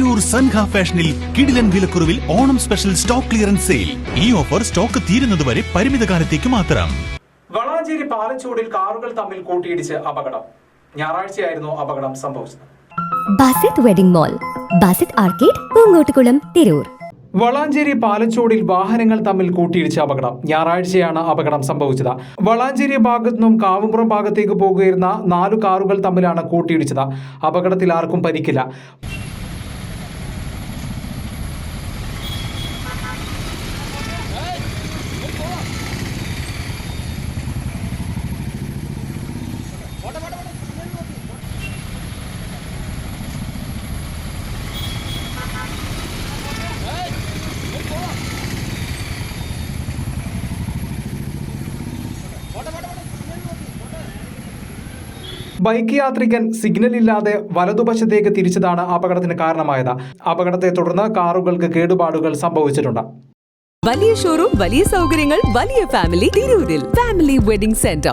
തിരൂർ സൻഹ ഫാഷനിൽ കിടിലൻ വിലക്കുറവിൽ Onam special stock clearance sale. ഈ ഓഫർ സ്റ്റോക്ക് തീരുന്നതുവരെ പരിമിത കാലത്തേക്ക് മാത്രം. വളാഞ്ചേരി പാലച്ചൂടിൽ കാറുകൾ തമ്മിൽ കൂട്ടിയിടിച്ച് അപകടം. ഞായറാഴ്ചയായിരുന്നു അപകടം സംഭവിച്ചത്. Basith wedding mall Basith arcade Poonkottukulam Tirur. Valanchery പാലച്ചോടിൽ വാഹനങ്ങൾ തമ്മിൽ കൂട്ടിയിടിച്ച അപകടം. ഞായറാഴ്ചയാണ് അപകടം സംഭവിച്ചത്. വളാഞ്ചേരി ഭാഗത്തു നിന്നും കാവുംപുറം ഭാഗത്തേക്ക് പോകുന്ന നാലു കാറുകൾ തമ്മിലാണ് കൂട്ടിയിടിച്ചത്. അപകടത്തിൽ ആർക്കും പരിക്കില്ല. ബൈക്ക് യാത്രികൻ സിഗ്നൽ ഇല്ലാതെ വലതുവശത്തേക്ക് തിരിച്ചതാണ് അപകടത്തിന് കാരണമായത്. അപകടത്തെ തുടർന്ന് കാറുകൾക്ക് കേടുപാടുകൾ സംഭവിച്ചിട്ടുണ്ട്. വലിയ ഷോറൂം വലിയ സൗകര്യങ്ങൾ വലിയ ഫാമിലി തിരൂരിൽ. Family wedding centre